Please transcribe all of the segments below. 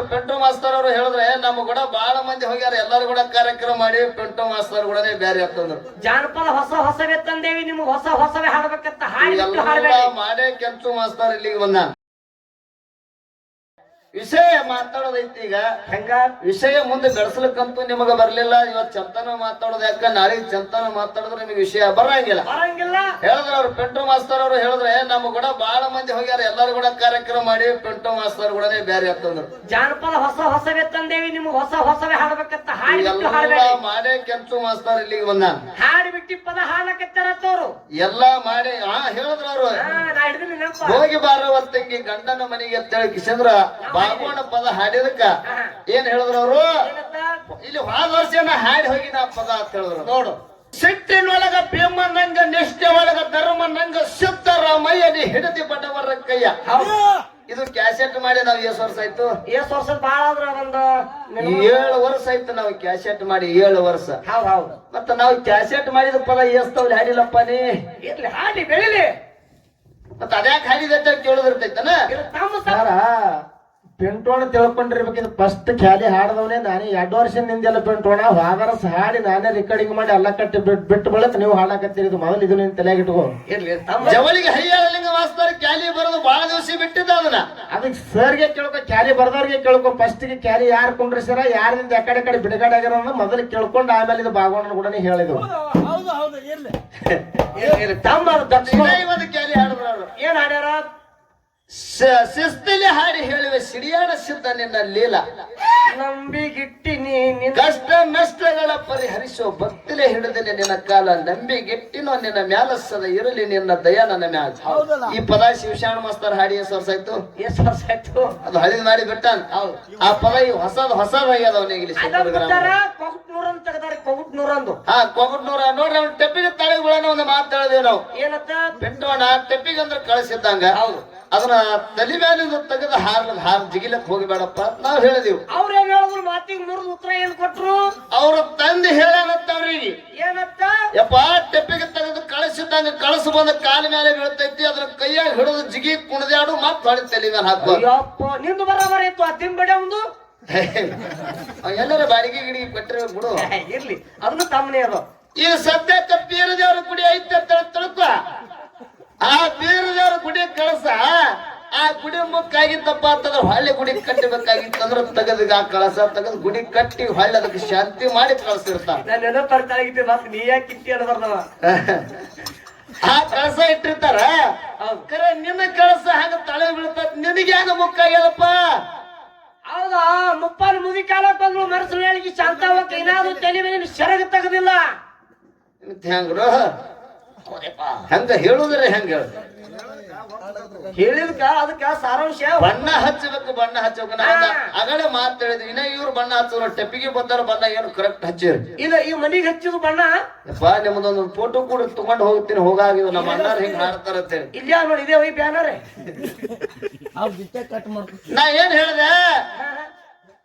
ಅವ್ರು ಪೆಂಟು ಮಾಸ್ತರ್ ಅವರು ಹೇಳಿದ್ರೆ ನಮ್ಮ ಕೂಡ ಬಹಳ ಮಂದಿ ಹೋಗ್ಯಾರ ಎಲ್ಲರೂ ಕೂಡ ಕಾರ್ಯಕ್ರಮ ಮಾಡಿ ಪೆಂಟು ಮಾಸ್ತರ್ ಕೂಡ ಬೇರೆ ಅಂತಂದ್ರು. ಜಾನಪದ ಹೊಸ ಹೊಸವೇ ತಂದೇವಿ ನಿಮ್ಗೆ ಹೊಸ ಹೊಸವೇ ಹಾಡ್ಬೇಕಂತ ಮಾಡೇ ಕೆಂಚು ಮಾಸ್ತರ್ ಇಲ್ಲಿಗೆ ಬಂದ. ವಿಷಯ ಮಾತಾಡೋದೈತಿ ಈಗ. ಹೆಂಗ? ವಿಷಯ ಮುಂದೆ ಬೆಳೆಸ್ಲಿಕ್ಕಂತೂ ನಿಮಗ ಬರ್ಲಿಲ್ಲ. ಇವತ್ ಚಂತನ ಮಾತಾಡೋದು ಯಾಕ? ನಾಳೆ ಚಂತನ ಮಾತಾಡಿದ್ರೆ ನಿಮಗೆ ವಿಷಯ ಬರಂಗಿಲ್ಲ. ಹೇಳಿದ್ರ ಅವ್ರು ಪೆಂಟು ಮಾಸ್ತರ್ ಅವರು ಹೇಳಿದ್ರೆ ನಮ್ಮ ಕೂಡ ಬಹಳ ಮಂದಿ ಹೋಗ್ಯಾರ ಎಲ್ಲಾರು ಕೂಡ ಕಾರ್ಯಕ್ರಮ ಮಾಡಿ ಪೆಂಟು ಮಾಸ್ತರ್ ಕೂಡ ಬೇರೆ ಅಂತಂದ್ರು. ಜಾನಪದ ಹೊಸ ಹೊಸವೇ ತಂದೇವಿ ನಿಮ್ಗೆ ಹೊಸ ಹೊಸವೇ ಹಾಡ್ಬೇಕಂತ ಹಾಡಿ ಮಾಡೇ ಕೆಂಚು ಮಾಸ್ತರ್ ಇಲ್ಲಿಗೆ ಬಂದ. ಹಾಡಿ ಬಿಟ್ಟಿ ಪದ ಹಾಡಕತ್ತಾರತ್ತವ್ರು ಎಲ್ಲಾ ಮಾಡಿ ಹಾ ಹೇಳಿದ್ರ ಅವರು. ಹೋಗಿ ಹೋಗಿ ಬಾರವತ್ತಂಗಿ ಗಂಡನ ಮನೆಗೆ ಅಂತೇಳಿ ಕಿಶಂದ್ರ ಬಾಗೋಣ ಪದ ಹಾಡಿದಕ್ಕ. ಏನ್ ಹೇಳಿದ್ರ ಅವರು? ಇಲ್ಲಿ ಹೋದ ವರ್ಷ ಹಾಡಿ ಹೋಗಿ ನಾ ಪದ ಅಂತ ಹೇಳಿದ್ರು. ನೋಡು. ಸಿಟ್ಟಿನೊಳಗ ಭೀಮ ನಂಗ ನಿಷ್ಠೆ ಒಳಗ ಧರ್ಮ ನಂಗ ಸಿದ್ದರಾಮಯ್ಯನಿ ಹಿಡಿದಿ ಬಡವರ ಕೈಯ. ಇದು ಕ್ಯಾಸೆಟ್ ಮಾಡಿ ನಾವು ಎಷ್ಟು ವರ್ಷ ಆಯ್ತು. ಎಸ್ ವರ್ಷ ಬಹಳ ಆದ್ರ ಒಂದು ಏಳು ವರ್ಷ ಆಯ್ತು ನಾವು ಕ್ಯಾಸೆಟ್ ಮಾಡಿ ಏಳು ವರ್ಷ. ಹೌದ್ ಹೌದು. ಮತ್ತ ನಾವು ಕ್ಯಾಸೆಟ್ ಮಾಡಿದ ಪದ ಎಸ್ತವ್ಲಿ ಹಾಡಿಲ್ಲಪ್ಪ ನೀ? ಇರ್ಲಿ ಹಾಡಿ ಬೆಳಿಲಿ. ಮತ್ತ ಅದ್ಯಾಕೆ ಹಾಡಿದಂತ ಕೇಳೋದಿರ್ತೈತನ? ಪೆಂಟೋಣ ತಿಳ್ಕೊಂಡಿರ್ಬೇಕಿದ್ ಫಸ್ಟ್ ಖ್ಯಾಲಿ ಹಾಡ್ದವನೇ ನಾನೇ ಎರಡು ವರ್ಷದಿಂದೆಲ್ಲ ಪಿಂಟೋಣ ವಾಗರಸ್ ಹಾಡಿ ನಾನೇ ರೆಕಾರ್ಡಿಂಗ್ ಮಾಡಿ ಎಲ್ಲ ಕಟ್ಟಿ ಬಿಟ್ಟು ಬಿಟ್ಟು ಬಳಕ ನೀವು ಹಾಡಾಕತ್ತೀರಿ. ಇದು ಮೊದಲು ಇದು ನಿನ್ ತಲೆಗೆ ಇಟ್ಕೋ. ಇರ್ಲಿ ತಮ್ಮ ಜವಳಿಗೆ ಹಯ್ಯಾಳಲಿಂಗ ಮಾಸ್ತರ್ ಕ್ಯಾಲಿ ಬರೋದು ಬಹಳ ದಿವಸ ಬಿಟ್ಟಿದ್ದ ಅದನ್ನ. ಅದಕ್ಕೆ ಸರ್ಗೆ ಕೇಳ್ಕೊ ಕ್ಯಾಲಿ ಬರ್ದವ್ರಿಗೆ ಕೇಳ್ಕೊ. ಫಸ್ಟ್ಗೆ ಕ್ಯಾಲಿ ಯಾರು ಕುಂಡ್ರಿಸ್ಯಾರ ಯಾರಿಂದ ಆ ಕಡೆ ಕಡೆ ಬಿಡುಗಡೆ ಆಗ್ಯಾರ ಅನ್ನೋದು ಮೊದಲು ಕೇಳ್ಕೊಂಡು ಆಮೇಲೆ ಇದು ಬಾಗೋಣ ಕೂಡ ಹೇಳಿದ್ರು. ತಮ್ಮ ದಕ್ಷಿಣ ಇವತ್ತು ಹಾಡಿದ್ರು. ಏನ್ ಹಾಡ್ಯಾರ? ಶಿಸ್ತಿಲಿ ಹಾಡಿ ಹೇಳುವೆ ಸಿಡಿಯಾಡ ಸಿದ್ಧ ನಿನ್ನ ಲೀಲ. ನಂಬಿಗಿಟ್ಟಿನಿ ನೀ ಕಷ್ಟ ನಷ್ಟಗಳ ಪರಿಹರಿಸೋ ಭಕ್ತಿಲೆ ಹಿಡಿದಲೆ ನಿನ್ನ ಕಾಲ. ನಂಬಿಗಿಟ್ಟಿನೋ ನಿನ್ನ ಮ್ಯಾಲಸದ ಇರಲಿ ನಿನ್ನ ದಯ ನನ್ನ ಮ್ಯಾಲ. ಈ ಪದ ಶಿವಶಾಣ ಮಾಸ್ತರ್ ಹಾಡಿ ಎಸ್ ವರ್ಷ ಆಯ್ತು ವರ್ಷ ಆಯ್ತು ಅದು ಹಳಿ ಮಾಡಿ ಬಿಟ್ಟ ಆ ಪದ ಈ ಹೊಸದ ಹೊಸ ಆಗ್ಯದ ಅವನಿಗೆ ಇಲ್ಲಿ ಅದನ್ನ ಸಿಂಧೂರು ಬಿಟ್ಟಾರ ಗ್ರಾಮ. ಕೊಗುಟ್ನೂರ್ ಅಂತ ತೆಗ್ದಾರ ಕೊಗುಟ್ನೂರ್ ಅಂದು ಹಾ ಕೊಗಟ್ನೂರ. ನೋಡ್ರಿ ಅವ್ನ ಟೆಪ್ಪಿಗೆ ತಳಗ್ ಬಿಡೋಣ ಒಂದು ಮಾತು ಹೇಳಿದೇವ್ ನಾವು. ಏನತ್ತ ಪೆಂಟೋಣ ಟೆಪ್ಪಿಗೆ ಅಂದ್ರೆ ಕಳಿಸಿದ್ದಂಗ. ಅದನ್ನ ತಲೆ ಮೇಲೆ ತೆಗೆದು ಹಾರ ಹಾರ ಜಿಗಿಲಕ್ ಹೋಗಿಬೇಡಪ್ಪ. ನಾವು ಹೇಳಿದೀವಿ. ಅವ್ರ ಏನ್ ಹೇಳಿದ್ರು ಮಾತಿಗೆ ಮುರಿದ ಉತ್ತರ ಏನ್ ಕೊಟ್ರು? ಅವ್ರ ತಂದೆ ಹೇಳ್ಯಾನಂತ ಅವ್ರಿಗೆ ಏನತ್ತ? ಯಪ್ಪ ಟೆಪ್ಪಿಗೆ ತೆಗೆದು ಕಳಿಸಿದ್ದಂಗ ಕಳಸ ಬಂದ ಕಾಲ ಮೇಲೆ ಬೀಳ್ತೈತಿ ಅದ್ರ ಕೈಯಾಗ ಹಿಡಿದು ಜಿಗಿ ಕುಣದ್ಯಾಡು ಮತ್ತೆ ಹೊಳಿ ತಲೆ ಮೇಲೆ ಹಾಕೋ ಯಪ್ಪ ನಿಂದು ಬರಬರ ಇತ್ತು ಆ ತಿಂಬಡೆ ಒಂದು? ಎಲ್ಲರ ಬಾಡಿಗೆ ಗಿಡಿಗೆ ಕೊಟ್ಟರೆ ಬಿಡು ಇರ್ಲಿ ಅದನ್ನು ತಮ್ಮನೇ ಅದು. ಈಗ ಸದ್ಯ ಬೀರದೇವ್ರ ಗುಡಿ ಐತೆ ಅಂತ ತಿಳ್ಕೊ. ಆ ಬೀರದೇವ್ರ ಗುಡಿ ಕಳಸ ಗುಡಿ ಮುಕ್ಕಾಗಿತ್ತಪ್ಪ ಅಂತಂದ್ರೆ ಹೊಳ್ಳಿ ಗುಡಿ ಕಟ್ಟಬೇಕಾಗಿತ್ತಂದ್ರೆ ತೆಗೆದ ಕಳಸ ತೆಗೆದು ಗುಡಿ ಕಟ್ಟಿ ಹೊಳ್ಳಿ ಅದಕ್ಕೆ ಶಾಂತಿ ಮಾಡಿ ಕಳಿಸಿರ್ತಾರ. ನಾನು ನೀ ಯಾಕೆ ಕಿತ್ತಿ ಆ ಕಳಸ ಇಟ್ಟಿರ್ತಾರ? ಕರೆ ನಿನ್ನ ಕಳಸ ಹಂಗ ತಳೆ ಬೀಳ್ತದ ನಿನಗೆ ಹಂಗ ಮುಕ್ಕಾಗ್ಯದಪ್ಪ? ಹೌದಾ? ಮುಪ್ಪಾಲು ಮುದಿ ಕಾಲ ಬಂದ್ರು ಮನಸ್ಸು ಹೇಳಿಗೆ ಶಾಂತವಕ್ಕೆ ಏನಾದ್ರು ತಲೆ ಮೇಲೆ ಸೆರಗ ತೆಗದಿಲ್ಲ. ಹೆಂಗ್ರು? ಹಂಗ ಹೇಳುದ್ರೆ ಹೆಂಗ ಹೇಳು ಹೇಳಿದ್ಕ ಅದಕ್ಕ ಸಾರಾಂಶ. ಬಣ್ಣ ಹಚ್ಚಬೇಕು ಬಣ್ಣ ಹಚ್ಚಬೇಕು. ನಾವು ಅಗಡೆ ಮಾತು ಹೇಳಿದ್ವಿ ಇನ್ನ ಇವ್ರು ಬಣ್ಣ ಹಚ್ಚೋರು ಟೆಪ್ಪಿಗೆ ಬಂದಾರ ಬಣ್ಣ ಏನು ಕರೆಕ್ಟ್ ಹಚ್ಚಿರಿ. ಇಲ್ಲ ಈ ಮನಿಗೆ ಹಚ್ಚಿದ ಬಣ್ಣ. ಯಪ್ಪ ನಿಮ್ದೊಂದು ಫೋಟೋ ಕೂಡ ತಗೊಂಡ್ ಹೋಗ್ತೀನಿ ಹೋಗಾಗಿವ್ ನಮ್ಮ ಅಣ್ಣ ಹಿಂಗ್ ಮಾಡ್ತಾರ ಅಂತೇಳಿ ಇಲ್ಲ ನೋಡಿ ಇದೇ ಹೋಗಿ ಬ್ಯಾನರೇ. ನಾ ಏನ್ ಹೇಳ್ದೆ?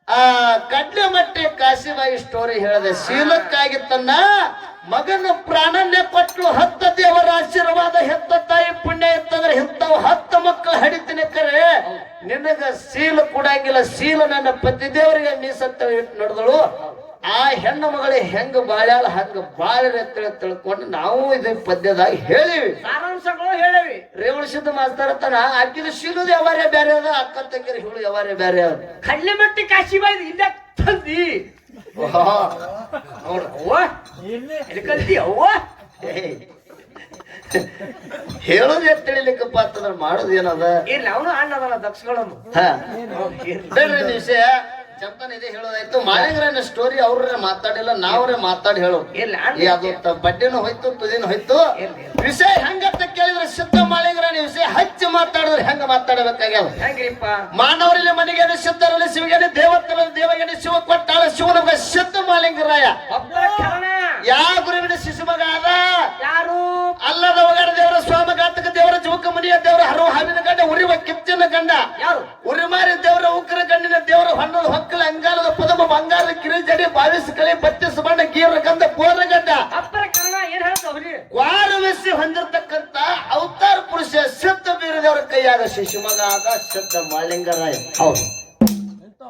ಆ ಕಡ್ಲೆ ಮಟ್ಟೆ ಕಾಶಿಬಾಯಿ ಸ್ಟೋರಿ ಹೇಳಿದೆ. ಶೀಲಕ್ಕಾಗಿ ತನ್ನ ಮಗನ ಪ್ರಾಣನ್ನೇ ಕೊಟ್ಟು ಹತ್ತ ದೇವರ ಆಶೀರ್ವಾದ ಹೆತ್ತ ತಾಯಿ ಪುಣ್ಯ ಇತ್ತಂದ್ರೆ ಇಂಥವು ಹತ್ತು ಮಕ್ಕಳು ಹಡಿತೀನಿ ಕರೆ ನಿನಗ ಸೀಲು ಕೊಡಂಗಿಲ್ಲ. ಸೀಲು ನನ್ನ ಪತಿ ದೇವರಿಗೆ ಮೀಸತ್ತ ನಡೆದಳು. ಆ ಹೆಣ್ಣು ಮಗಳೇ ಹೆಂಗ ಬಾಳ್ಯಾಳ ಹಂಗ ಬಾಳ್ರಿ ಅಂತೇಳಿ ತಿಳ್ಕೊಂಡು ನಾವು ಇದ ಪದ್ಯದಾಗ ಹೇಳಿವಿ. ಸಾರಾಂಶಗಳು ಹೇಳಿವಿ. ರೇವಣ ಸಿದ್ಧ ಮಾಸ್ತಾರತನ ಅಕ್ಕಿದ ಶೀಲದ ಯಾವಾರೇ ಬೇರೆ ಅದ ಅಕ್ಕ ತಂಗಿರ ಹೇಳು ಯಾವಾರೇ ಬೇರೆ ಅದ. ಕಡ್ಲೆ ಮಟ್ಟಿ ಕಾಶಿಬಾಯಿ ಇಲ್ಲ ತಂದಿ. ಹೇಳೋದು ಎತ್ತ ತಿಳಿಲಿಕ್ಕಪ್ಪ ಅಂತಂದ್ರೆ ಮಾಡೋದು ಏನದ? ಇರ್ಲಿ ಅವನು ಅಣ್ಣದಲ್ಲ ದಕ್ಷಗಳನ್ನು ವಿಷಯ ಚಂತನ ಇದೆ ಹೇಳೋದಾಯ್ತು. ಮಾಳಿಂಗ್ರನ ಸ್ಟೋರಿ ಅವ್ರೇ ಮಾತಾಡಿಲ್ಲ ನಾವ್ರೇ ಮಾತಾಡಿ ಹೇಳೋ ಇಲ್ಲ ಅದು ಬಡ್ಡಿನೂ ಹೋಯ್ತು ತುದಿನೂ ಹೋಯ್ತು. ವಿಷಯ ಹೆಂಗಂತ ಕೇಳಿದ್ರೆ ಸಿದ್ಧ ಮಾಳಿಂಗ್ರನ ವಿಷಯ ಹಚ್ಚಿ ಮಾತಾಡಿದ್ರೆ ಹೆಂಗ ಮಾತಾಡಬೇಕಾಗ್ಯಾವ ಹೆಂಗ್ರಿಪ್ಪ. ಮಾನವರಲ್ಲಿ ಮನೆಗೆ ಸಿದ್ಧರಲ್ಲಿ ಶಿವಗೇನೆ ದೇವತರ ದೇವಗೇನೆ ಶಿವ ಕೊಟ್ಟಾಳ ಶಿವನ ಸಿದ್ಧ ಮಾಲಿಂಗರಾಯ ಯಾವ ಗುರುವಿನ ಶಿಶು ಮಗ ಅದ ಯಾರು? ಅಲ್ಲದ ಒಗಡ ದೇವರ ಸ್ವಾಮ ಘಾತಕ ದೇವರ ಜುವಕ ಮನಿಯ ದೇವರ ಹರು ಹಾವಿನ ಗಂಡ ಉರಿವ ಕಿಚ್ಚಿನ ಗಂಡ. ಯಾರು? ಉರಿಮಾರಿ ದೇವರ ಉಗ್ರ ಗಂಡಿನ ದೇವರ ಹಣ್ಣದ ಕಿರಿಜಡಿ ಕಲಿ ಕಳಿ ಬತ್ತಿಸ ಬಣ್ಣ ಗೀರ ಗಂಧ ಬೋರ ಗಂಡ ಅಪ್ಪರ ಕಾರಣ ಏನ್ ಹೇಳ್ತಾವ್ರಿ? ವಾರವೆಸಿ ಹೊಂದಿರತಕ್ಕಂತ ಅವತಾರ ಪುರುಷ ಸಿದ್ಧ ಬೀರದವರ ಕೈಯಾಗ ಶಿಶುಮಗ ಆದ ಸಿದ್ಧ ಮಾಲಿಂಗರಾಯ ಹೌದು.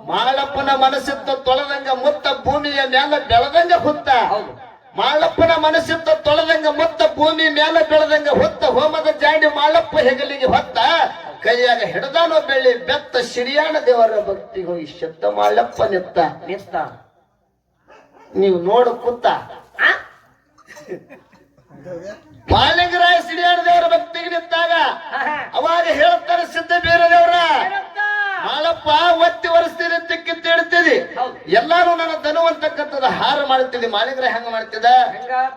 ಮಾಳಪ್ಪನ ಮನಸ್ಸಿತ್ತ ತೊಳೆದಂಗ ಮುತ್ತ ಭೂಮಿಯ ಮ್ಯಾಲ ಬೆಳೆದಂಗ ಹುತ್ತ. ಹೌದು. ಮಾಳಪ್ಪನ ಮನಸ್ಸಿತ್ತ ತೊಳೆದಂಗ ಮುತ್ತ ಭೂಮಿ ಮ್ಯಾಲ ಬೆಳೆದಂಗ ಹುತ್ತ. ಹೋಮದ ಜಾಡಿ ಮಾಳಪ್ಪ ಹೆಗಲಿಗೆ ಹೊತ್ತ. ಕೈಯಾಗ ಹಿಡದಾನೋ ಬೆಳ್ಳಿ ಬೆತ್ತ ಸಿರಿಯಾಣ ದೇವರ ಭಕ್ತಿ ಹೋಗಿ ಶಬ್ದ ಮಾಳಪ್ಪ ನಿತ್ತ. ನಿತ್ತ. ನೀವು ನೋಡು ಕೂತ? ಮಾಲಿಂಗರಾಯ ಸಿರಿಯಾಣ ದೇವರ ಭಕ್ತಿಗೆ ನಿಂತಾಗ. ಅವಾಗ ಹೇಳ್ತಾರೆ ಸಿದ್ಧ ಬೀರ ದೇವರ ಏನಂತ? ಮಾಳಪ್ಪ ಒತ್ತಿ ಒರೆಸ್ತೀನಿ ತಿಕ್ಕಿತ್ತು ಹೇಳ್ತೀರಿ ಎಲ್ಲಾರು ನನ್ನ ಧನು ಅಂತಕ್ಕಂಥದ್ದು ಹಾರ ಮಾಡ್ತಿದ್ದಿ ಮಾಲಿಂಗರ ಹೆಂಗ ಮಾಡ್ತಿದ್ದ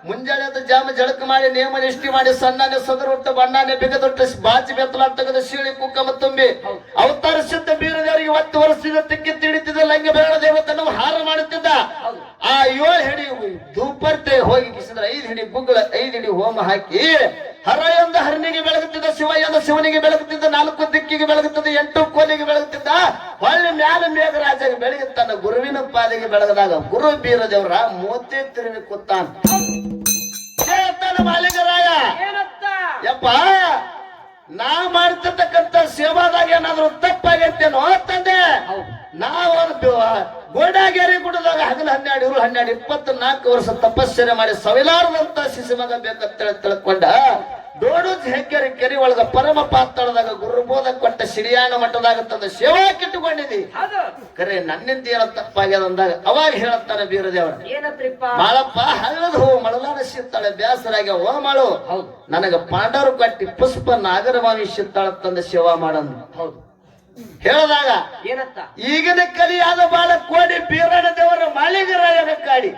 ಮುಂಜಾನೆ ಜಾಮ ಜಳಕ ಮಾಡಿ ನಿಯಮ ನಿಷ್ಠಿ ಮಾಡಿ ಸಣ್ಣನೆ ಸದರುಟ್ಟ ಬಣ್ಣನೆ ಬಿಗದೊಟ್ಟು ಬಾಚಿ ಬೆತ್ತಲ ತೆಗೆದು ಶೀಳಿ ಕುಕ್ಕಮ ತುಂಬಿ ಅವತ್ತಾರ ಅವತಾರ ಸಿದ್ಧ ಬೀರದೇವರಿಗೆ ಒತ್ತಿ ವರ್ಷದ ತಿಕ್ಕಿ ತಿಳಿತಿದ್ದ ಲಂಗ ಬೇಡ ದೇವತನ್ನು ಹಾರ ಮಾಡುತ್ತಿದ್ದ. ಆ ಏಳು ಹಿಡಿ ಧೂಪರ್ತೆ ಹೋಗಿ ಕಿಸಿದ್ರೆ ಐದು ಹಿಡಿ ಬುಗ್ಗಳ ಐದು ಹಿಡಿ ಹೋಮ ಹಾಕಿ ಹರ ಎಂದ ಹರನಿಗೆ ಬೆಳಗುತ್ತಿದ್ದ ಶಿವ ಎಂದ ಶಿವನಿಗೆ ಬೆಳಗುತ್ತಿದ್ದ ನಾಲ್ಕು ದಿಕ್ಕಿಗೆ ಬೆಳಗುತ್ತಿದ್ದ ಎಂಟು ಕೋಲಿಗೆ ಬೆಳಗುತ್ತಿದ್ದ ಹೊಳ್ಳಿ ಮ್ಯಾಲ ಮೇಘರಾಜಗೆ ಬೆಳಗಿ ತನ್ನ ಗುರುವಿನ ಪಾದಿಗೆ ಬೆಳಗದಾಗ ಗುರು ಬೀರದೇವರ ಮೂತಿ ತಿರುವಿ ಕೂತಾನ. ಮಾಲಿಕರಾಯ ಯಪ್ಪ ನಾ ಮಾಡ್ತಿರ್ತಕ್ಕಂಥ ಸೇವಾದಾಗ ಏನಾದ್ರು ತಪ್ಪಾಗೈತೇನೋ ತಂದೆ? ಹೌದು. ನಾವು ಗೋಡಾಗೇರಿ ಗುಡದಾಗ ಹಗಲು ಹನ್ನೆರಡು ಇವರು ಹನ್ನೆರಡು ಇಪ್ಪತ್ನಾಲ್ಕು ವರ್ಷ ತಪಸ್ಸರೆ ಮಾಡಿ ಸವಿಲಾರದಂತ ಶಿಶು ಮಗ ಬೇಕಂತ ತಿಳ್ಕೊಂಡ ದೋಡು ಹೆಗ್ಗೆರೆ ಕೆರೆ ಒಳಗ ಪರಮ ಪಾತ್ರದಾಗ ಗುರುಬೋಧ ಕೊಟ್ಟ ಸಿರಿಯಾನ ಮಠದಾಗ ತಂದ ಸೇವಾ ಕಿಟ್ಟುಕೊಂಡಿದ್ದಿ ಕರೆ ನನ್ನಿಂದ ಏನೋ ತಪ್ಪಾಗ್ಯದ ಅಂದಾಗ ಅವಾಗ ಹೇಳುತ್ತಾನೆ ಬೀರದೇವರ. ಮಾಳಪ್ಪ ಹಳ್ಳದ ಹೂ ಮಳಲಾನ ಸಿತ್ತಾಳೆ ಬ್ಯಾಸರಾಗ ಓ ಮಾಡು ಹೌದು. ನನಗ ಪಾಂಡವರು ಕಟ್ಟಿ ಪುಷ್ಪ ನಾಗರವಾಮಿ ಸಿತ್ತಾಳ ತಂದ ಸೇವಾ ಮಾಡಂದು ಹೌದು. ಹೇಳಿದಾಗ ಏನಂತ? ಈಗಿನ ಕಲಿಯಾದ ಬಾಳ ಕೋಡಿ ಬೀರಣ ದೇವರ ಮಾಳಿಗರಾಯನ ಕಾಡಿ.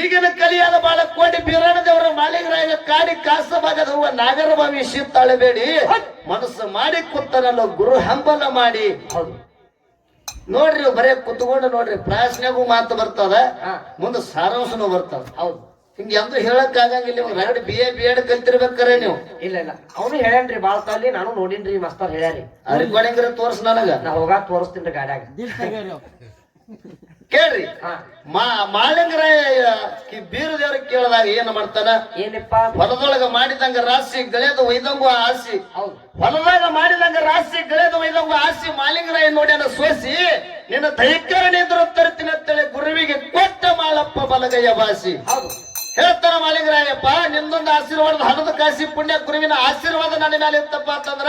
ಈಗಿನ ಕಲಿಯಾದ ಬಾಳ ಕೋಡಿ ಬೀರಣ ದೇವರ ಮಾಳಿಗರಾಯನ ಕಾಡಿ ಕಾಸ ಭಾಗದ ನಾಗರ ಭವಿಷ್ಯ ಶಿತ್ತಾಳಬೇಡಿ ಮನಸ್ಸು ಮಾಡಿ ಕುತ್ತನಲ್ಲ ಗುರು ಹಂಬಲ ಮಾಡಿ. ನೋಡ್ರಿ ಬರೇ ಕುತ್ಕೊಂಡು ನೋಡ್ರಿ ಪ್ರಾಶ್ನೆಗೂ ಮಾತು ಬರ್ತದ ಮುಂದೆ ಸಾರಾಂಶನೂ ಬರ್ತದ. ಹೌದು. ಹಿಂಗ ಎಂದು ಹೇಳಕ್ ಆಗಂಗಿಲ್ಲ ಇವ್ ರಗಡ್ ಬಿ ಎ ಬಿ ಎಡ್ ಕಲ್ತಿರ್ಬೇಕಾರೆ ನೀವು. ಇಲ್ಲ ಇಲ್ಲ. ಅವನು ಹೇಳ್ಯಾನ್ರಿ ಬಾಳ ತಾಲಿ ನಾನು ನೋಡಿನ್ರಿ ಮಸ್ತರ್ ಹೇಳ್ಯಾರಿ. ರೆಕಾರ್ಡಿಂಗ್ ತೋರ್ಸ್ ನನಗ. ನಾ ಹೋಗಾಕ ತೋರಿಸ್ತೀನಿ ಗಾಡ್ಯಾಗ. ಕೇಳ್ರಿ. ಮಾ ಮಾಳಿಂಗರಾಯ ಬೀರು ದೇವ್ರಿಗೆ ಕೇಳಿದಾಗ ಏನ್ ಮಾಡ್ತಾನ? ಏನಪ್ಪ? ಹೊಲದೊಳಗ ಮಾಡಿದಂಗ ರಾಶಿ ಗಳೆದು ಒಯ್ದಂಗು ಆಸಿ. ಹೊಲದಾಗ ಮಾಡಿದಂಗ ರಾಶಿ ಗಳೆದು ಒಯ್ದಂಗು ಆಸಿ ಮಾಲಿಂಗರಾಯ ನೋಡ್ಯಾನ ಸೋಸಿ ನಿನ್ನ ದೈಕರಣೆ ಎದುರು ತರ್ತೀನಿ ಅಂತೇಳಿ ಗುರುವಿಗೆ ಕೊಟ್ಟ ಮಾಳಪ್ಪ ಬಲಗಯ್ಯ ಬಾಸಿ. ಹೌದು. ಹೇಳ್ತಾನ ಮಾಲೀಕರಾಯಪ್ಪ ನಿಮ್ದೊಂದು ಆಶೀರ್ವಾದ ಹಣದ ಕಾಸಿ ಪುಣ್ಯ ಗುರುವಿನ ಆಶೀರ್ವಾದ ನನ್ನ ಮೇಲೆ ಇತ್ತಪ್ಪ ಅಂತಂದ್ರ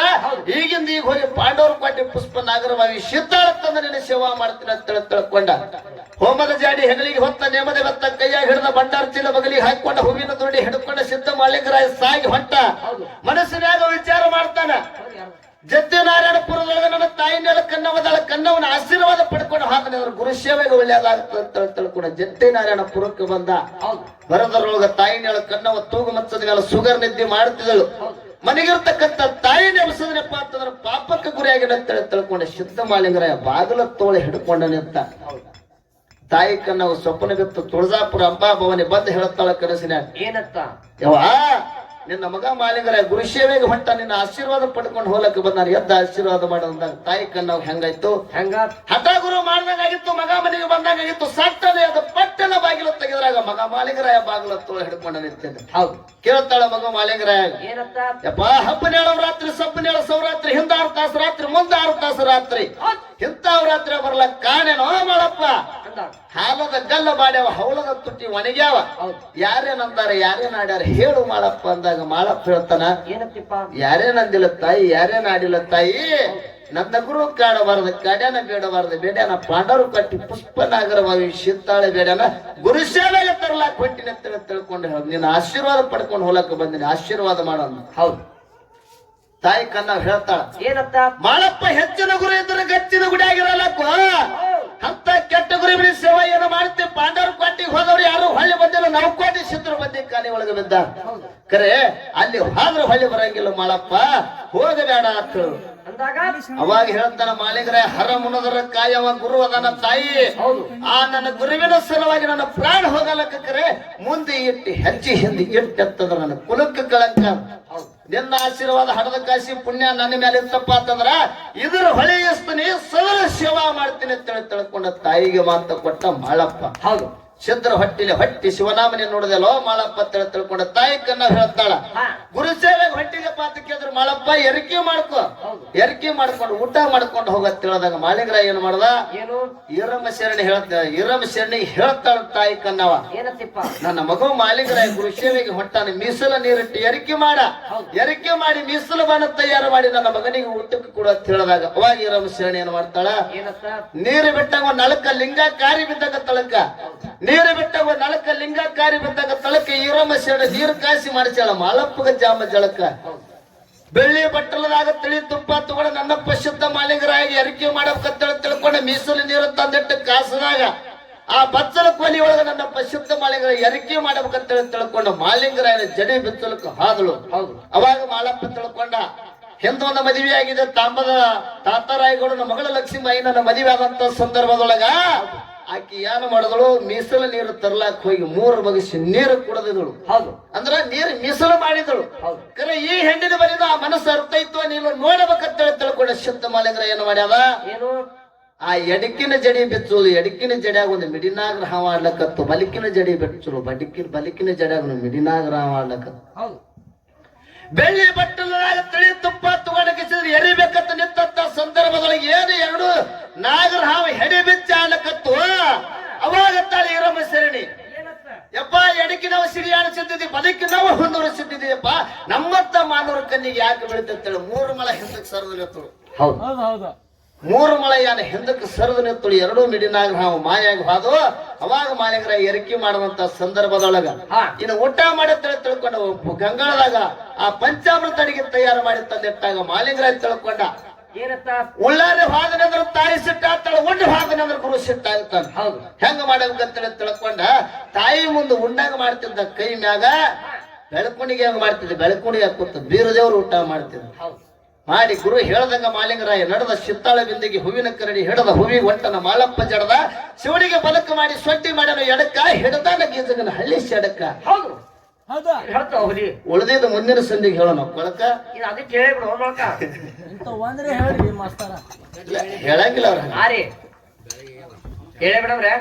ಈಗಿಂದ ಈಗ ಹೋಗಿ ಪಾಂಡವರು ಪಾಟಿ ಪುಷ್ಪ ನಾಗರವಾಗಿ ಸಿದ್ಧಾಳ ತಂದ ನಿನ್ನ ಸೇವಾ ಮಾಡ್ತೀನಿ ಅಂತ ಹೇಳಿ ತಿಳ್ಕೊಂಡ. ಹೋಮದ ಜಾಡಿ ಹೆಗಲಿಗೆ ಹೊತ್ತ ನೇಮದ ಬೆತ್ತ ಕೈಯಾಗ ಹಿಡಿದ ಬಂಡಾರ ಚೀಲ ಬಗಲಿಗೆ ಹಾಕೊಂಡ ಹೂವಿನ ದುಡಿ ಹಿಡ್ಕೊಂಡ ಸಿದ್ಧ ಮಾಲೀಕರಾಯ ಸಾಗಿ ಹೊಟ್ಟ. ಮನಸ್ಸಿನಾಗ ವಿಚಾರ ಮಾಡ್ತಾನ. ಜತ್ಯನಾರಾಯಣಪುರದೊಳಗ ನನ್ನ ತಾಯಿ ನೆಲ ಕನ್ನವದಳ ಕನ್ನವನ ಆಶೀರ್ವಾದ ಪಡ್ಕೊಂಡು ಹಾಕನೆ ಅವ್ರ ಗುರು ಸೇವೆಗೆ ಒಳ್ಳೆಯದಾಗುತ್ತೆ ಅಂತ ತಿಳ್ಕೊಂಡ ಜತ್ಯನಾರಾಯಣಪುರಕ್ಕೆ ಬಂದ. ಬರದರೊಳಗ ತಾಯಿ ನೆಲ ಕನ್ನವ ತೂಗು ಮಚ್ಚದ ಮೇಲೆ ಸುಗರ್ ನಿದ್ದೆ ಮಾಡ್ತಿದ್ದಳು. ಮನೆಗಿರ್ತಕ್ಕಂತ ತಾಯಿ ನೆಬಸದ್ರಪ್ಪ ಅಂತಂದ್ರೆ ಪಾಪಕ್ಕೆ ಅಂತ ಹೇಳಿ ತಿಳ್ಕೊಂಡ ಶುದ್ಧ ಮಾಲಿಂಗರಾಯ ಬಾಗಿಲ ತೋಳೆ ಹಿಡ್ಕೊಂಡನೆ ಅಂತ. ತಾಯಿ ಕನ್ನವ ಸ್ವಪ್ನ ಬಿತ್ತು ತುಳಜಾಪುರ ಅಂಬಾ ಭವನಿ ಬಂದು ಹೇಳುತ್ತಾಳ ಕನಸಿನ ಏನತ್ತ? ಯವ್ವ ನಿನ್ನ ಮಗ ಮಾಲಿಂಗರ ಗುರು ಸೇವೆಗೆ ಹೊಂಟ ನಿನ್ನ ಆಶೀರ್ವಾದ ಪಡ್ಕೊಂಡು ಹೋಲಕ್ಕೆ ಬಂದ ಎದ್ದ ಆಶೀರ್ವಾದ ಮಾಡದ ತಾಯಿ ಕಣ್ಣವ್ ಹೆಂಗಾಯ್ತು? ಹೆಂಗ? ಹಠ ಗುರು ಮಾಡಿದಾಗಿತ್ತು ಮಗ ಮನೆಗೆ ಬಂದಾಗಿತ್ತು ಸಟ್ಟನೆ ಅದು ಪಟ್ಟಣ ಬಾಗಿಲು ತೆಗೆದ್ರಾಗ ಮಗ ಮಾಲಿಂಗರಾಯ ಬಾಗಿಲು ತೋಳ ಹಿಡ್ಕೊಂಡ ನಿಂತಿದ್ದೆ. ಹೌದು. ಕೇಳ್ತಾಳ ಮಗ ಮಾಲಿಂಗರಾಯ ಯಪ್ಪ ಹಬ್ಬನೇಳ ರಾತ್ರಿ ಸಬ್ಬನೇಳ ಸೌರಾತ್ರಿ ಹಿಂದ ಆರು ತಾಸು ರಾತ್ರಿ ಮುಂದ ಆರು ತಾಸು ರಾತ್ರಿ. ಹಿಂದ. ರಾತ್ರಿ ಬರ್ಲಕ್ ಕಾಣೇನೋ ಮಾಡಪ್ಪ ಹಾಲದ ಗಲ್ಲ ಮಾಡ್ಯಾವ ಹೌಲದ ತುಟ್ಟಿ ಒಣಗ್ಯಾವ. ಹೌದು. ಯಾರೇನಂದಾರ ಯಾರೇನಾಡ್ಯಾರ ಹೇಳು ಮಾಳಪ್ಪ ಅಂದಾಗ ಮಾಳಪ್ಪ ಹೇಳ್ತಾನ ಯಾರೇನ ಯಾರೇನ್ ಅಂದಿಲ್ಲ ತಾಯಿ ಯಾರೇನಾಡಿಲ್ಲ ತಾಯಿ ನನ್ನ ಗುರು ಕಾಡಬಾರದು ಕಡ್ಯಾನ ಬೇಡಬಾರದು ಬೇಡ್ಯಾನ ಪಾಂಡವರು ಕಟ್ಟಿ ಪುಷ್ಪನಾಗರವಾಗಿ ಶಿತ್ತಾಳೆ ಬೇಡ್ಯಾನ ಗುರು ಸೇವೆಗೆ ತರಲಾಕ್ ಹೊಟ್ಟಿನ ಅಂತ ತಿಳ್ಕೊಂಡು ಹೇಳ ನಿನ್ನ ಆಶೀರ್ವಾದ ಪಡ್ಕೊಂಡು ಹೋಲಕ್ಕೆ ಬಂದಿನಿ ಆಶೀರ್ವಾದ ಮಾಡೋಣ ಹೌದು. ತಾಯಿ ಕನ್ನ ಹೇಳ್ತಾಳ ಏನಂತ ಮಾಳಪ್ಪ ಹೆಚ್ಚಿನ ಗುರು ಹೋದ್ರೆ ಹೊಳ್ಳಿ ಬರಂಗಿಲ್ಲ ಮಾಳಪ್ಪ. ಹೋಗಬೇಡ ಅಂತ ಅಂದಾಗ ಅವಾಗ ಹೇಳ್ತಾನ ಮಾಲಿಗರ ಹರ ಮುನದರ ಕಾಯವ ಗುರು ಅದನ ತಾಯಿ. ಹೌದು. ಆ ನನ್ನ ಗುರುವಿನ ಸಲುವಾಗಿ ನನ್ನ ಪ್ರಾಣ ಹೋಗಲಕ್ಕ ಕರೆ ಮುಂದೆ ಇಟ್ಟು ಹೆಜ್ಜೆ ಹಿಂದೆ ಇಟ್ಟೆತ್ತದ್ರ ನನ್ನ ಕುಲಕ್ಕೆ ಕಳಂಕ. ನಿನ್ನ ಆಶೀರ್ವಾದ ಹಣದ ಕಾಸಿ ಪುಣ್ಯ ನನ್ನ ಮೇಲೆ ಇತ್ತಪ್ಪ ಅಂತಂದ್ರ ಇದ್ರ ಹೊಳೆಯಿಸ್ತೀನಿ ಸದರ ಸೇವಾ ಮಾಡ್ತೀನಿ ಅಂತ ಹೇಳಿ ತಿಳ್ಕೊಂಡ ತಾಯಿಗೆ ಮಾತ ಕೊಟ್ಟ ಮಾಳಪ್ಪ. ಹೌದು. ಸಿದ್ಧರ ಹೊಟ್ಟಿಲಿ ಹೊಟ್ಟಿ ಶಿವನಾಮನೆ ನೋಡಿದೆಲೋ ಮಾಳಪ್ಪ ತಿಳ ತಿಳ್ಕೊಂಡ ತಾಯಿ ಕನ್ನ ಹೇಳ್ತಾಳ. ಗುರುಸೇವೆ ಹೊಟ್ಟಿಗೆ ಪಾತ್ರ ಕೇಳಿದ್ರು ಮಾಳಪ್ಪ ಎರಿಕೆ ಮಾಡ್ಕೊ. ಎರಿಕೆ ಮಾಡ್ಕೊಂಡು ಊಟ ಮಾಡ್ಕೊಂಡು ಹೋಗತ್ ತಿಳಿದಾಗ ಮಾಲಿಗ್ರ ಏನ್ ಮಾಡ್ದ? ಏನು? ಈರಮ್ಮ ಶರಣಿ ಹೇಳ್ತ ಈರಮ್ಮ ಶರಣಿ ಹೇಳ್ತಾಳ ತಾಯಿ ಕನ್ನವ. ನನ್ನ ಮಗು ಮಾಲಿಗರಾಯ ಗುರುಸೇವೆಗೆ ಹೊಟ್ಟಾನ ಮೀಸಲ ನೀರಿಟ್ಟು ಎರಿಕೆ ಮಾಡ. ಎರಿಕೆ ಮಾಡಿ ಮೀಸಲು ಬಾನ ತಯಾರು ಮಾಡಿ ನನ್ನ ಮಗನಿಗೆ ಊಟಕ್ಕೆ ಕೂಡ ಅಂತ ಹೇಳಿದಾಗ ಅವಾಗ ಈರಮ್ಮ ಶರಣಿ ಏನ್ ಮಾಡ್ತಾಳ? ಏನತ್ತ ನೀರು ಬಿಟ್ಟಾಗ ನಳಕ ಲಿಂಗ ಕಾರಿ ಬಿದ್ದಾಗ ತಳಕ. ನೀರು ಬಿಟ್ಟಾಗ ನಳಕ ಲಿಂಗ ಕಾರಿ ಬಿದ್ದಾಗ ತಳಕ ಈರಮ್ಮ ನೀರು ಕಾಸಿ ಮಾಡಿಸ್ಯಾಳ ಮಾಲಪ್ಪಗ ಜಾಮ ಜಳಕ. ಬೆಳ್ಳಿ ಬಟ್ಟಲದಾಗ ತಿಳಿ ತುಪ್ಪ ತಗೊಂಡು ನನ್ನ ಪಶುದ್ಧ ಮಾಲಿಂಗರಾಗಿ ಅರಿಕೆ ಮಾಡಬೇಕಂತೇಳಿ ತಿಳ್ಕೊಂಡು ಮೀಸಲು ನೀರು ತಂದಿಟ್ಟು ಕಾಸದಾಗ ಆ ಬಚ್ಚಲ ಕೊಲಿ ಒಳಗ ನನ್ನ ಪಶುದ್ಧ ಮಾಲಿಂಗರ ಎರಿಕೆ ಮಾಡ್ಬೇಕಂತೇಳಿ ತಿಳ್ಕೊಂಡು ಮಾಲಿಂಗರಾಯನ ಜಡಿ ಬಿತ್ತಲಕ್ಕೆ ಹಾದಳು. ಹೌದು. ಅವಾಗ ಮಾಲಪ್ಪ ತಿಳ್ಕೊಂಡ ಹಿಂದೊಂದು ಮದುವೆ ಆಗಿದೆ ತಾಂಬದ ತಾತರಾಯಗೌಡನ ಮಗಳ ಲಕ್ಷ್ಮೀಬಾಯಿ ನನ್ನ ಮದುವೆ ಆದಂತ ಸಂದರ್ಭದೊಳಗ ಆಕಿ ಏನು ಮಾಡಿದಳು? ಮೀಸಲು ನೀರು ತರ್ಲಾಕ್ ಹೋಗಿ ಮೂರು ಬಗಸಿ ನೀರು ಕುಡದಿದಳು. ಹೌದು. ಅಂದ್ರ ನೀರು ಮೀಸಲು ಮಾಡಿದಳು. ಹೌದು. ಕರೆ ಈ ಹೆಣ್ಣಿನ ಬರಿದ ಆ ಮನಸ್ಸು ಅರ್ಥ ಇತ್ತು ನೀನು ನೋಡಬೇಕಂತೇಳಿ ತಿಳ್ಕೊಂಡ ಶುದ್ಧ ಮಾಲಿಂಗ್ರ ಏನು ಮಾಡ್ಯಾವ ಏನು? ಆ ಎಡಕಿನ ಜಡಿ ಬಿಚ್ಚಲು ಎಡಕಿನ ಜಡಿಯಾಗ ಒಂದು ಮಿಡಿನಾಗ್ರಹ ಮಾಡ್ಲಕತ್ತು ಬಲಿಕಿನ ಜಡಿ ಬಿಚ್ಚಲು ಬಡಿಕಿನ ಬಲಿಕಿನ ಜಡಿಯಾಗ ಮಿಡಿನಾಗ್ರಹ ಮಿಡಿನಾಗ್ರ ಹಾವ ಹೌದು. ಬೆಳ್ಳಿ ಬಟ್ಟಲಾಗ ತಿಳಿ ತುಪ್ಪ ತಗೊಂಡಕಿಸಿದ್ರೆ ಎರಿಬೇಕಂತ ನಿಂತ ಸಂದರ್ಭದೊಳಗೆ ಏನು ಎರಡು ನಾಗರ ಹಾವು ಹೆಡಿ ಬಿಚ್ಚ ಅನ್ನಕತ್ತು ಅವಾಗ ತಾಳಿ ಇರಮ ಸರಣಿ. ಯಪ್ಪ ಯಪ್ಪ ನಾವು ಸಿರಿಯಾಣ ಬದಕ್ಕೆ ನಾವು ಹೊಂದೂರು ಸಿದ್ದಿದೆಯಪ್ಪ ನಮ್ಮತ್ತ ಮಾನವರ ಕಣ್ಣಿಗೆ ಯಾಕೆ ಬೀಳ್ತೇಳಿ ಮೂರು ಮಳ ಹಿಂದಕ್ಕೆ ಸರಿದು ನಿಂತಳು. ಹೌದು. ಮೂರು ಮಳೆ ಯಾನ ಹಿಂದಕ್ಕೆ ಸರಿದು ನಿಂತಳು. ಎರಡೂ ಮಿಡಿನಾಗ ನಾವು ಮಾಯಾಗಿ ಹಾದು ಅವಾಗ ಮಾಲೀಕರ ಎರಕಿ ಮಾಡುವಂತ ಸಂದರ್ಭದೊಳಗ. ಇನ್ನು ಊಟ ಮಾಡತ್ತ ತಿಳ್ಕೊಂಡ ಗಂಗಾಳದಾಗ ಆ ಪಂಚಾಮೃತ ಅಡಿಗೆ ತಯಾರು ಮಾಡಿ ತಂದಿಟ್ಟಾಗ ಮಾಲೀಕರ ತಿಳ್ಕೊಂಡ ಉಳ್ಳಾರಿ ಹಾದನಂದ್ರ ತಾಯಿ ಸಿಟ್ಟ ಆಗ್ತಾಳ ಉಂಡು ಹಾದನಂದ್ರ ಗುರು ಸಿಟ್ಟ ಹೌದು. ಹೆಂಗ ಮಾಡ್ಬೇಕಂತೇಳಿ ತಿಳ್ಕೊಂಡ ತಾಯಿ ಮುಂದೆ ಉಂಡಾಗ ಮಾಡ್ತಿದ್ದ ಕೈ ಮ್ಯಾಗ ಬೆಳಕುಣಿಗೆ ಹೆಂಗ ಮಾಡ್ತಿದ್ದ? ಬೆಳಕುಣಿಗೆ ಕೂತ ಬೀರದೇವ್ರು ಊಟ ಮಾಡ್ತಿದ್ದ. ಹೌದು. ಮಾಡಿ ಗುರು ಹೇಳ್ದಂಗ ಮಾಲಿಂಗರಾಯ ನಡೆದ ಶಿತ್ತಾಳ ಬಿಂದಿಗೆ ಹೂವಿನ ಕರಡಿ ಹಿಡದ ಹೂವಿ ಒಟ್ಟನ ಮಾಲಪ್ಪ ಜಡದ ಶಿವನಿಗೆ ಬಲಕ ಮಾಡಿ ಸೊಟ್ಟಿ ಮಾಡ್ಯಾನ ಎಡಕ ಹಿಡದಾನ ಗೀಜಗನ ಹಳ್ಳಿ ಸೆಡಕ್ಕ ಉಳಿದಿದ್ದು ಮುಂದಿನ ಸಂದಿಗೆ ಹೇಳೋಣ ಕೊಳಕ. ಹೇಳಂಗಿಲ್ಲ ಅವ್ರ ಆರಿ ಹೇಳೇ ಬಿಡವ್ರೆ